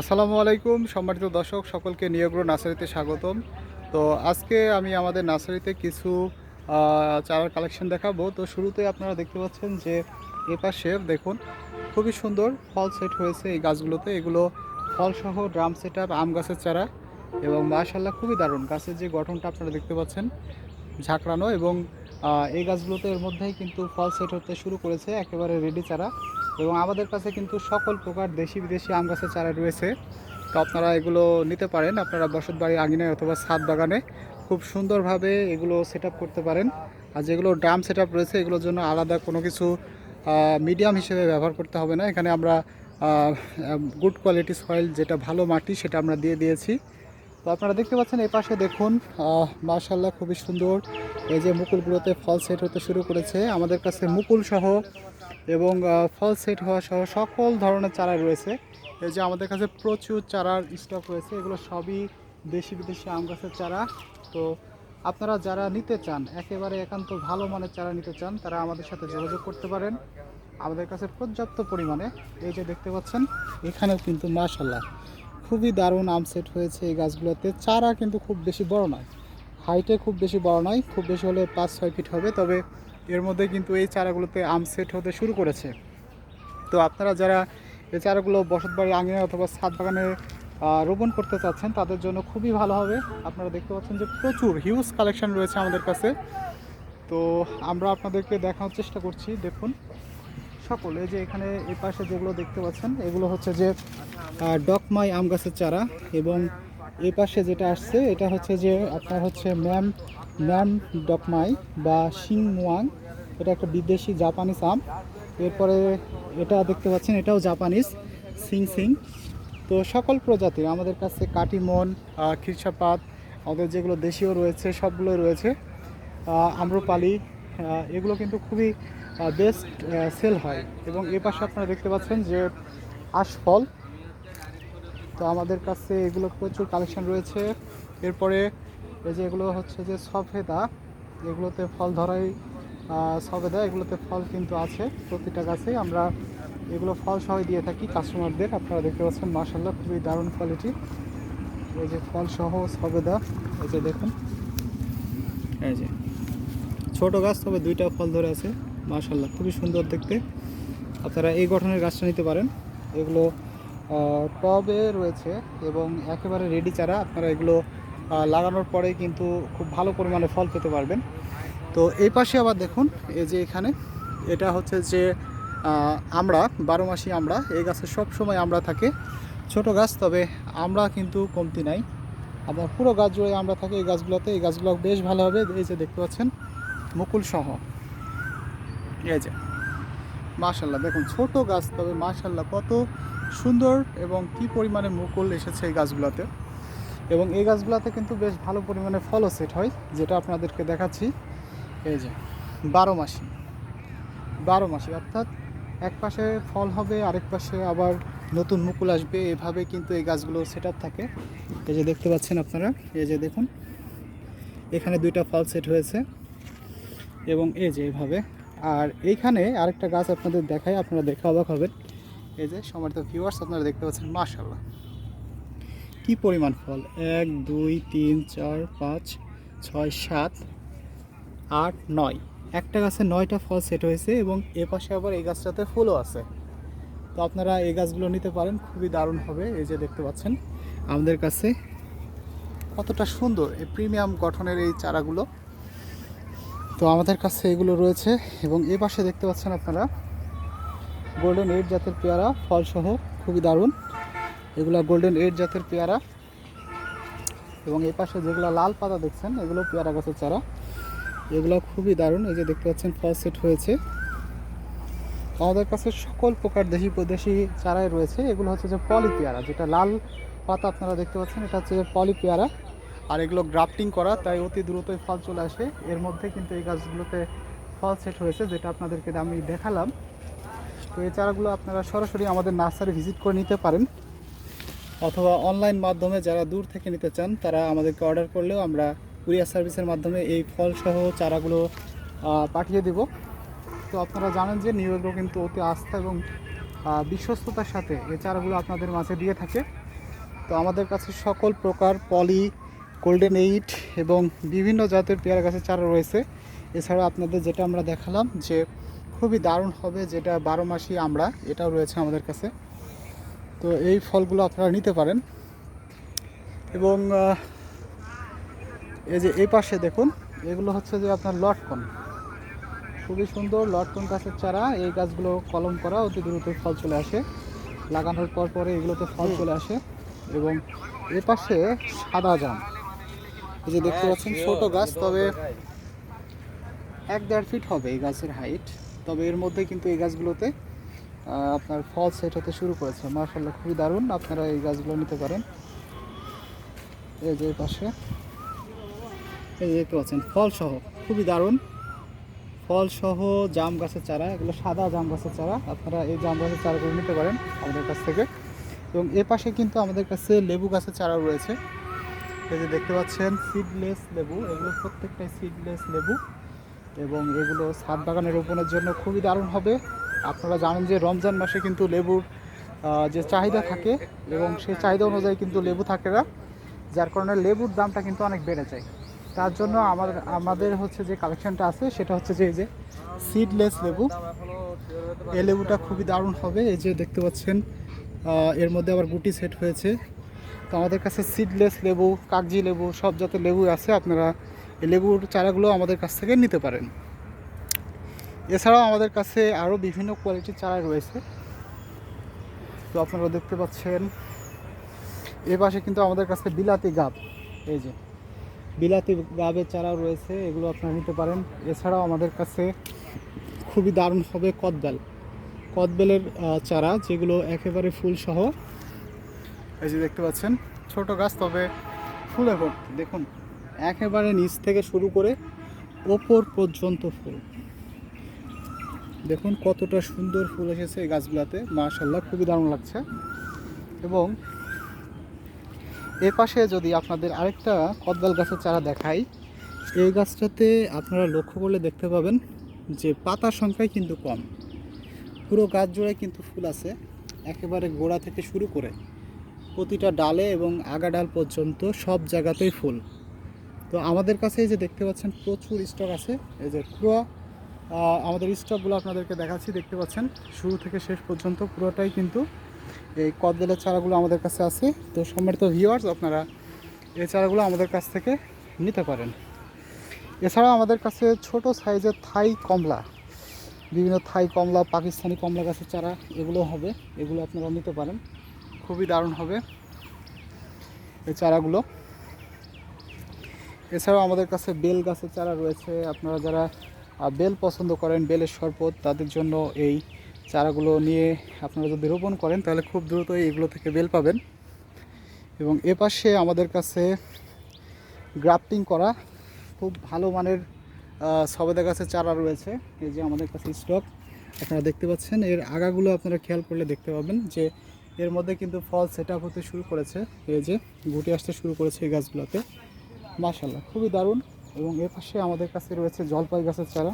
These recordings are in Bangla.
আসসালামু আলাইকুম, সম্মানিত দর্শক, সকলকে নিয়োগ্র নার্সারিতে স্বাগতম। তো আজকে আমি আমাদের নার্সারিতে কিছু চারার কালেকশন দেখাবো। তো শুরুতে আপনারা দেখতে পাচ্ছেন যে এপাশে দেখুন, খুবই সুন্দর ফল সেট হয়েছে এই গাছগুলোতে। এগুলো ফলসহ ড্রাম সেট আম গাছের চারা এবং মাশাল্লাহ খুবই দারুণ। গাছের যে গঠনটা আপনারা দেখতে পাচ্ছেন, ঝাঁকড়ানো এবং এই গাছগুলোতে এর মধ্যেই কিন্তু ফল সেট হতে শুরু করেছে, একেবারে রেডি চারা। এবং আমাদের কাছে কিন্তু সকল প্রকার দেশি বিদেশি আম গাছের চারা রয়েছে। তো আপনারা এগুলো নিতে পারেন। আপনারা বসত বাড়ি আঙিনায় অথবা ছাদ বাগানে খুব সুন্দরভাবে এগুলো সেট করতে পারেন। আর যেগুলো ড্রাম সেট রয়েছে, এগুলোর জন্য আলাদা কোনো কিছু মিডিয়াম হিসেবে ব্যবহার করতে হবে না। এখানে আমরা গুড কোয়ালিটি সয়েল যেটা ভালো মাটি সেটা আমরা দিয়ে দিয়েছি। তো আপনারা দেখতে পাচ্ছেন এই পাশে দেখুন মার্শাল্লাহ খুবই সুন্দর। এই যে মুকুলগুলোতে ফল সেট হতে শুরু করেছে, আমাদের কাছে মুকুল সহ এবং ফল সেট হওয়া সহ সকল ধরনের চারা রয়েছে। এই যে আমাদের কাছে প্রচুর চারার স্টক রয়েছে, এগুলো সবই দেশি বিদেশি আম গাছের চারা। তো আপনারা যারা নিতে চান, একেবারে একান্ত ভালো মানের চারা নিতে চান, তারা আমাদের সাথে যোগাযোগ করতে পারেন। আমাদের কাছে পর্যাপ্ত পরিমাণে, এই যে দেখতে পাচ্ছেন, এখানেও কিন্তু মাশাল্লাহ খুবই দারুণ আম সেট হয়েছে এই গাছগুলোতে। চারা কিন্তু খুব বেশি বড় নয় হাইটে খুব বেশি বড় নয়, খুব বেশি হলে পাঁচ, ছয় ফিট হবে। তবে এর মধ্যে কিন্তু এই চারাগুলোতে আম সেট হতে শুরু করেছে। তো আপনারা যারা এই চারাগুলো বসত বাড়ি আঙিনা অথবা ছাদ বাগানে রোপণ করতে চাচ্ছেন, তাদের জন্য খুবই ভালো হবে। আপনারা দেখতে পাচ্ছেন যে প্রচুর হিউজ কালেকশন রয়েছে আমাদের কাছে। তো আমরা আপনাদেরকে দেখানোর চেষ্টা করছি। দেখুন, সকলে যে এখানে এই পাশে যেগুলো দেখতে পাচ্ছেন, এগুলো হচ্ছে যে ডকমাই আম গাছের চারা এবং এই পাশে যেটা আসছে, এটা হচ্ছে যে আপনার হচ্ছে ম্যাম ম্যাম ডকমাই বা শিং মুয়াং এটা একটা বিদেশি জাপানিজ আম। এরপরে এটা দেখতে পাচ্ছেন, এটাও জাপানিজ সিং সিং তো সকল প্রজাতির, আমাদের কাছে কাটিমন খিরসাপাত, আমাদের যেগুলো দেশীয় রয়েছে সবগুলো রয়েছে। আম্রপালি এগুলো কিন্তু খুবই বেস্ট সেল হয়। এবং এ পাশে আপনারা দেখতে পাচ্ছেন যে আশফল তো আমাদের কাছে এগুলো প্রচুর কালেকশন রয়েছে। এরপরে এই যে এগুলো হচ্ছে যে সফেদা, এগুলোতে ফল ধরাই সফেদা, এগুলোতে ফল কিন্তু আছে প্রতিটা গাছে আমরা এগুলো ফল সহ দিয়ে থাকি কাস্টমারদের আপনারা দেখতে পাচ্ছেন মার্শাল্লাহ খুবই দারুণ কোয়ালিটি এই যে ফল সহ সবেদা এই যে দেখুন। এই যে ছোট গাছ, তবে দুইটা ফল ধরে আছে মার্শাল্লাহ খুবই সুন্দর দেখতে। আপনারা এই গঠনের গাছটা নিতে পারেন। এগুলো টবে রয়েছে এবং একেবারে রেডি চারা। আপনারা এগুলো লাগানোর পরে কিন্তু খুব ভালো পরিমাণে ফল পেতে পারবেন। তো এই পাশে আবার দেখুন, এই যে এখানে, এটা হচ্ছে যে আমরা, বারো মাসি আমরা, এই গাছে সব সময় আমরা থাকে। ছোট গাছ, তবে আমরা কিন্তু কমতি নাই। আপনার পুরো গাছ জুড়ে আমরা থাকি এই গাছগুলোতে। এই গাছগুলো বেশ ভালো হবে, এই যে দেখতে পাচ্ছেন, মুকুল সহ। এই যে, মাশাল্লাহ, দেখুন, ছোট গাছ, তবে মাশাল্লাহ, কত সুন্দর এবং কি পরিমাণে মুকুল এসেছে এই গাছগুলোতে। এবং এই গাছগুলোতে কিন্তু বেশ ভালো পরিমাণে ফলও সেট হয়, যেটা আপনাদেরকে দেখাচ্ছি। এই যে, বারো মাসি। বারো মাসি, অর্থাৎ এক পাশে ফল হবে, আরেক পাশে আবার নতুন মুকুল আসবে। এভাবে কিন্তু এই গাছগুলো সেট আপ থাকে। এই যে দেখতে পাচ্ছেন আপনারা, এই যে দেখুন। এখানে দুইটা ফল সেট হয়েছে। এবং এই যে এভাবে। আর এইখানে আরেকটা গাছ আপনাদের দেখায়, আপনারা দেখে অবাক হবেন। এই যে সম্মানিত ভিউয়ার্স আপনারা দেখতে পাচ্ছেন মাশাল্লাহ কি পরিমাণ ফল? এক, দুই, তিন, চার, পাঁচ, ছয়, সাত, আট, নয়। একটা গাছে নয়টা ফল সেট হয়েছে এবং এ পাশে আবার এই গাছটাতে ফুলও আছে। তো আপনারা এই গাছগুলো নিতে পারেন, খুবই দারুণ হবে, এই যে দেখতে পাচ্ছেন। আমাদের কাছে কতটা সুন্দর এই প্রিমিয়াম গঠনের এই চারাগুলো। তো আমাদের কাছে এগুলো রয়েছে এবং এ পাশে দেখতে পাচ্ছেন আপনারা গোল্ডেন এইট জাতের পেয়ারা, ফলসহ খুবই দারুণ। এগুলো গোল্ডেন এইট জাতের পেয়ারা। এবং এই পাশে যেগুলো লাল পাতা দেখছেন, এগুলো পেয়ারা গাছের চারা। এগুলো খুবই দারুণ, এই যে দেখতে পাচ্ছেন, ফল সেট হয়েছে। আমাদের কাছে সকল প্রকার দেশি প্রদেশি চারাই রয়েছে। এগুলো হচ্ছে যে পলি পেয়ারা, যেটা লাল পাতা আপনারা দেখতে পাচ্ছেন, এটা হচ্ছে পলি পেয়ারা। আর এগুলো গ্রাফটিং করা, তাই অতি দ্রুতই ফল চলে আসে। এর মধ্যে কিন্তু এই গাছগুলোতে ফল সেট হয়েছে, যেটা আপনাদেরকে আমি দেখালাম। তো এই চারাগুলো আপনারা সরাসরি আমাদের নার্সারি ভিজিট করে নিতে পারেন। অথবা অনলাইন মাধ্যমে যারা দূর থেকে নিতে চান, তারা আমাদেরকে অর্ডার করলেও আমরা কুরিয়ার সার্ভিসের মাধ্যমে এই ফলসহ চারাগুলো পাঠিয়ে দেব। তো আপনারা জানেন যে নিউ এগ্রো কিন্তু অতি আস্থা এবং বিশ্বস্ততার সাথে এই চারাগুলো আপনাদের মাঝে দিয়ে থাকে। তো আমাদের কাছে সকল প্রকার পলি গোল্ডেন এইট এবং বিভিন্ন জাতের পেয়ারা গাছের চারা রয়েছে। এছাড়া আপনাদের যেটা আমরা দেখালাম যে খুবই দারুণ হবে যেটা বারো মাসি আমরা, এটাও রয়েছে আমাদের কাছে। তো এই ফলগুলো আপনারা নিতে পারেন। এবং এই যে এই পাশে দেখুন, এগুলো হচ্ছে যে আপনার লটকন। খুবই সুন্দর লটকন গাছের চারা, এই গাছগুলো কলম করা অতি দ্রুত ফল চলে আসে। লাগানোর পর পরে এগুলোতে ফল চলে আসে। এবং এ পাশে সাদা জাম। এই যে দেখতে পাচ্ছেন, ছোট গাছ, তবে এক দেড় ফিট হবে এই গাছের হাইট। তবে এর মধ্যে কিন্তু এই গাছগুলোতে আপনার ফল সেট হতে শুরু করেছে। মার্শাল্লাহ খুবই দারুণ। আপনারা এই গাছগুলো নিতে পারেন। এই যে পাশে। এই যে দেখতে পাচ্ছেন, ফল সহ, খুবই দারুণ। ফল সহ জাম গাছের চারা, এগুলো সাদা জাম গাছের চারা। আপনারা এই জাম গাছের চারাগুলো নিতে পারেন আমাদের কাছ থেকে। এবং এ পাশে কিন্তু আমাদের কাছে লেবু গাছের চারা রয়েছে। এই যে দেখতে পাচ্ছেন সিডলেস লেবু। এগুলো প্রত্যেকটাই সিডলেস লেবু। এবং এগুলো ছাদ বাগানে রোপণের জন্য খুবই দারুণ হবে। আপনারা জানেন যে রমজান মাসে কিন্তু লেবুর যে চাহিদা থাকে এবং সেই চাহিদা অনুযায়ী কিন্তু লেবু থাকে না, যার কারণে লেবুর দামটা কিন্তু অনেক বেড়ে যায়। তার জন্য আমার, আমাদের হচ্ছে যে কালেকশনটা আছে, সেটা হচ্ছে যে এই যে সিডলেস লেবু। এই লেবুটা খুবই দারুণ হবে, এই যে দেখতে পাচ্ছেন এর মধ্যে আবার গুটি সেট হয়েছে। তো আমাদের কাছে সিডলেস লেবু, কাগজি লেবু, সব জাতের লেবু আছে, আপনারা এই লেবুর চারাগুলো আমাদের কাছ থেকে নিতে পারেন। এছাড়াও আমাদের কাছে আরও বিভিন্ন কোয়ালিটির চারা রয়েছে। তো আপনারা দেখতে পাচ্ছেন এ পাশে কিন্তু আমাদের কাছে বিলাতি গাব, এই যে বিলাতি গাবের চারাও রয়েছে, এগুলো আপনারা নিতে পারেন। এছাড়াও আমাদের কাছে খুবই দারুণ হবে কদবেল। কদবেলের চারা যেগুলো একেবারে ফুল সহ এই যে দেখতে পাচ্ছেন, ছোট গাছ, তবে ফুলে ভর্তি, দেখুন। একেবারে নিচ থেকে শুরু করে ওপর পর্যন্ত ফুল। দেখুন কতটা সুন্দর ফুল এসেছে এই গাছগুলোতে মাশাল্লাহ খুবই দারুণ লাগছে। এবং এর পাশে যদি আপনাদের আরেকটা কদবেল গাছের চারা দেখাই, এই গাছটাতে আপনারা লক্ষ্য করলে দেখতে পাবেন যে পাতার সংখ্যাই কিন্তু কম। পুরো গাছ জুড়ে কিন্তু ফুল আছে, একেবারে গোড়া থেকে শুরু করে প্রতিটা ডালে এবং আগা ডাল পর্যন্ত সব জায়গাতেই ফুল। তো আমাদের কাছে এই যে দেখতে পাচ্ছেন প্রচুর স্টক আছে, এই যে পুরো আমাদের স্টকগুলো আপনাদেরকে দেখাচ্ছি, দেখতে পাচ্ছেন শুরু থেকে শেষ পর্যন্ত পুরোটাই কিন্তু এই কদবেলের চারাগুলো আমাদের কাছে আছে। তো সম্মানিত ভিউয়ার্স আপনারা এই চারাগুলো আমাদের কাছ থেকে নিতে পারেন। এছাড়াও আমাদের কাছে ছোট সাইজের থাই কমলা, বিভিন্ন থাই কমলা, পাকিস্তানি কমলা গাছের চারা, এগুলো হবে, এগুলো আপনারা নিতে পারেন। খুবই দারুণ হবে এই চারাগুলো। এছাড়াও আমাদের কাছে বেল গাছের চারা রয়েছে। আপনারা যারা বেল পছন্দ করেন, বেলের শরবত, তাদের জন্য এই চারাগুলো নিয়ে আপনারা যদি রোপণ করেন, তাহলে খুব দ্রুতই এগুলো থেকে বেল পাবেন। এবং এ পাশে আমাদের কাছে গ্রাফটিং করা খুব ভালো মানের সবেদা গাছের চারা রয়েছে। এই যে আমাদের কাছে স্টক, আপনারা দেখতে পাচ্ছেন, এর আগাগুলো আপনারা খেয়াল করলে দেখতে পাবেন যে এর মধ্যে কিন্তু ফল সেট হতে শুরু করেছে। এই যে গুটি আসতে শুরু করেছে এই গাছগুলোতে। মাশাল্লাহ খুবই দারুণ। এবং এর পাশে আমাদের কাছে রয়েছে জলপাই গাছের চারা।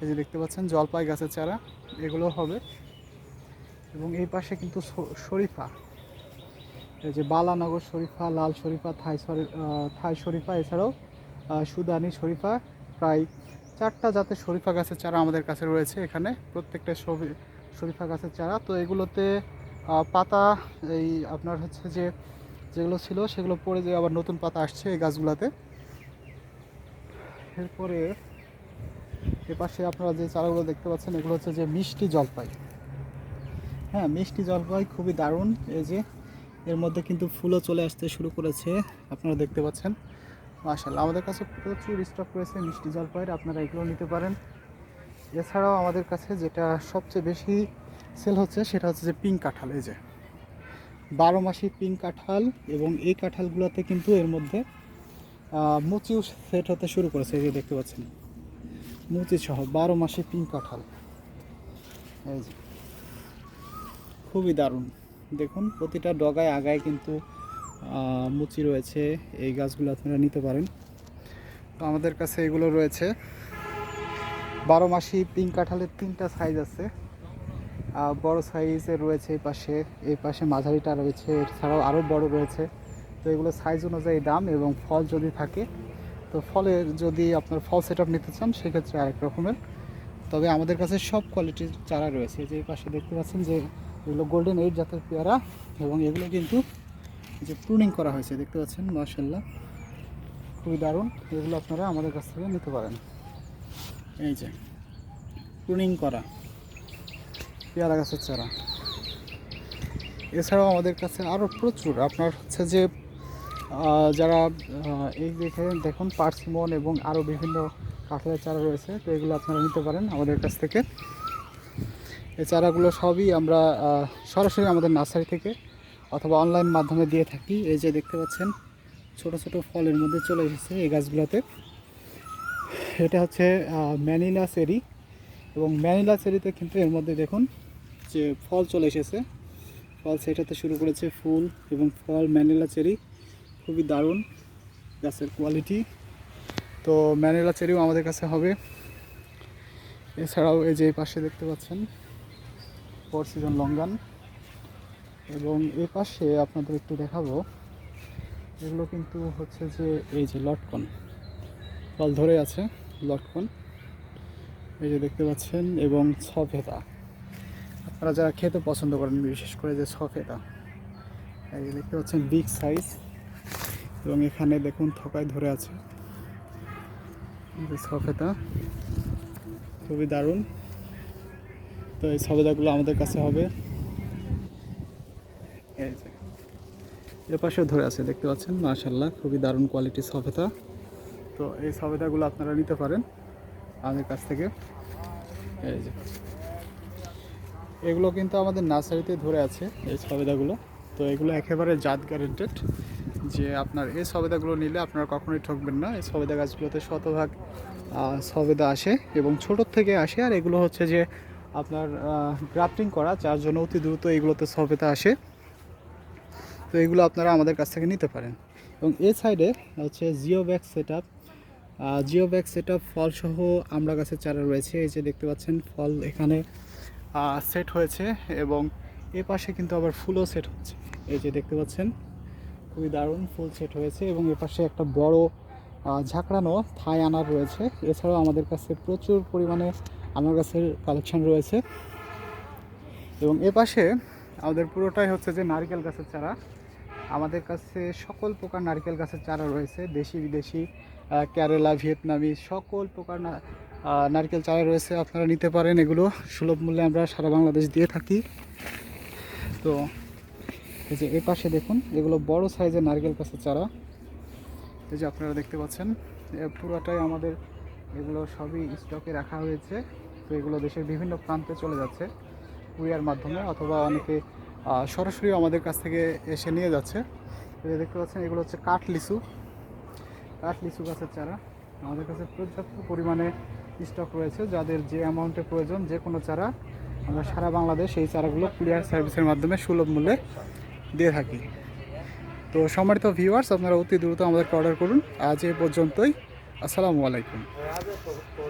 এই যে দেখতে পাচ্ছেন, জলপাই গাছের চারা, এগুলো হবে। এবং এই পাশে কিন্তু শরীফা। এই যে বালানগর শরীফা, লাল শরীফা, থাই থাই শরীফা, এছাড়াও সুদানি শরীফা, প্রায় চারটা জাতের শরীফা গাছের চারা আমাদের কাছে রয়েছে এখানে। প্রত্যেকটা শরি- শরীফা গাছের চারা। তো এগুলোতে পাতা, এই আপনার হচ্ছে যে যেগুলো ছিল সেগুলো পড়ে যে আবার নতুন পাতা আসছে এই গাছগুলোতে। এরপরে এপাশে আপনারা যে চারাগুলো দেখতে পাচ্ছেন, এগুলো হচ্ছে যে মিষ্টি জলপাই। হ্যাঁ মিষ্টি জলপাই খুবই দারুণ। এই যে এর মধ্যে কিন্তু ফুলও চলে আসতে শুরু করেছে, আপনারা দেখতে পাচ্ছেন। মাশাল্লাহ আমাদের কাছে প্রচুর স্টক রয়েছে মিষ্টি জলপাইয়ের, আপনারা এগুলো নিতে পারেন। এছাড়াও আমাদের কাছে যেটা সবচেয়ে বেশি সেল হচ্ছে সেটা হচ্ছে যে পিঙ্ক কাঁঠাল, এই যে। বারো মাসি পিঙ্ক কাঁঠাল এবং এই কাঁঠালগুলোতে কিন্তু এর মধ্যে মুচিও সেট হতে শুরু করেছে, এই যে দেখতে পাচ্ছেন। মুচি সহ বারো মাসে পিঙ্ক কাঁঠাল। এই যে। খুবই দারুণ। দেখুন, প্রতিটা ডগায় আগায় কিন্তু মুচি রয়েছে। এই গাছগুলো আপনারা নিতে পারেন। তো আমাদের কাছে এগুলো রয়েছে। বারো মাসি পিঙ্ক কাঁঠালের তিনটা সাইজ আছে। বড় সাইজের রয়েছে এই পাশে এই পাশে মাঝারিটা রয়েছে, এছাড়াও আরও বড় রয়েছে। তো এগুলো সাইজ অনুযায়ী দাম এবং ফল যদি থাকে, তো ফলের যদি আপনার ফল সেট নিতে চান, সেক্ষেত্রে আরেক রকমের। তবে আমাদের কাছে সব কোয়ালিটির চারা রয়েছে। যে পাশে দেখতে পাচ্ছেন যে এগুলো গোল্ডেন এইট জাতের পেয়ারা এবং এগুলো কিন্তু যে প্রুনিং করা হয়েছে, দেখতে পাচ্ছেন? মার্শাল্লাহ খুবই দারুণ। এগুলো আপনারা আমাদের কাছ থেকে নিতে পারেন। এই যে প্রুনিং করা। পেয়ারা গাছের চারা। এছাড়াও আমাদের কাছে আরও প্রচুর। আপনার হচ্ছে যে যারা এই দেখে দেখুন, পার্সিমন এবং আরও বিভিন্ন কাঁঠালের চারা রয়েছে, তো এগুলো আপনারা নিতে পারেন আমাদের কাছ থেকে। এই চারাগুলো সবই আমরা সরাসরি আমাদের নার্সারি থেকে অথবা অনলাইন মাধ্যমে দিয়ে থাকি। এই যে দেখতে পাচ্ছেন, ছোট ছোট ফলের মধ্যে চলে এসেছে এই গাছগুলোতে। এটা হচ্ছে ম্যানিলা চেরি। এবং ম্যানিলা চেরিতে কিন্তু এর মধ্যে দেখুন যে ফল চলে এসেছে। ফল সেটাতে শুরু করেছে ফুল এবং ফল, ম্যানিলা চেরি। খুবই দারুণ গাছের কোয়ালিটি তো ম্যানিলা চেরিও আমাদের কাছে হবে। এছাড়াও এই যে পাশে দেখতে পাচ্ছেন ফোর সিজন লঙ্গান এবং এ পাশে আপনাদের একটু দেখাবো, এগুলো কিন্তু হচ্ছে যে এই যে লটকন। ফল ধরে আছে লটকন। এই যে দেখতে পাচ্ছেন, এবং সফেদা আপনারা যারা খেতে পছন্দ করেন, বিশেষ করে যে সফেদা এই দেখতে পাচ্ছেন বিগ সাইজ এবং এখানে দেখুন, থকায় ধরে আছে। সফেদা খুবই দারুণ। তো এই সবেদাগুলো আমাদের কাছে হবে। এই যে। এর পাশেও ধরে আছে, দেখতে পাচ্ছেন? মাশাল্লাহ খুবই দারুণ কোয়ালিটির সফেদা তো এই সফেদাগুলো আপনারা নিতে পারেন আমাদের কাছ থেকে। এই যে। এগুলো কিন্তু আমাদের নার্সারিতে ধরে আছে, এই সবেদাগুলো। তো এগুলো একেবারে জাত গ্যারেন্টেড যে আপনার এই সবেদাগুলো নিলে আপনারা কখনোই ঠকবেন না। এই সবেদা গাছগুলোতে শতভাগ সবেদা আসে এবং ছোটোর থেকে আসে। আর এগুলো হচ্ছে যে আপনার গ্রাফটিং করা, যার জন্য অতি দ্রুত এগুলোতে সবেদা আসে। তো এগুলো আপনারা আমাদের কাছ থেকে নিতে পারেন। এবং এই সাইডে হচ্ছে geo bag set up geo bag set up ফলসহ আমরা গাছের চারা রয়েছে। এই যে দেখতে পাচ্ছেন, ফল এখানে সেট হয়েছে এবং এ পাশে কিন্তু আবার ফুলও সেট হচ্ছে। এই যে দেখতে পাচ্ছেন, খুবই দারুণ ফুল সেট হয়েছে এবং এ পাশে একটা বড় ঝাঁকড়ানো থাই আনার রয়েছে। এছাড়াও আমাদের কাছে প্রচুর পরিমাণে আনার গাছের কালেকশন রয়েছে। এবং এ পাশে আমাদের পুরোটাই হচ্ছে যে নারকেল গাছের চারা। আমাদের কাছে সকল প্রকার নারকেল গাছের চারা রয়েছে। দেশি বিদেশি কেরালা, ভিয়েতনামি, সকল প্রকার নারকেল চারা রয়েছে, আপনারা নিতে পারেন। এগুলো সুলভ মূল্যে আমরা সারা বাংলাদেশ দিয়ে থাকি। তো এই যে এ পাশে দেখুন, এগুলো বড় সাইজের নারকেল গাছের চারা। এই যে আপনারা দেখতে পাচ্ছেন পুরোটাই আমাদের এগুলো সবই স্টকে রাখা হয়েছে। তো এগুলো দেশের বিভিন্ন প্রান্তে চলে যাচ্ছে, কুরিয়ার মাধ্যমে অথবা অনেকে সরাসরি আমাদের কাছ থেকে এসে নিয়ে যাচ্ছে। এই দেখতে পাচ্ছেন, এগুলো হচ্ছে কাঠ লিচু কাঠ লিচু গাছের চারা। আমাদের কাছে পর্যাপ্ত পরিমাণে স্টক রয়েছে, যাদের যে অ্যামাউন্টের প্রয়োজন যে কোনো চারা, আমরা সারা বাংলাদেশ এই চারাগুলো কুরিয়ার সার্ভিসের মাধ্যমে সুলভ মূল্যে দিয়ে থাকি। তো সম্মানিত ভিউয়ার্স আপনারা অতি দ্রুত আমাদেরকে অর্ডার করুন। আজ এ পর্যন্তই। আসসালামু আলাইকুম।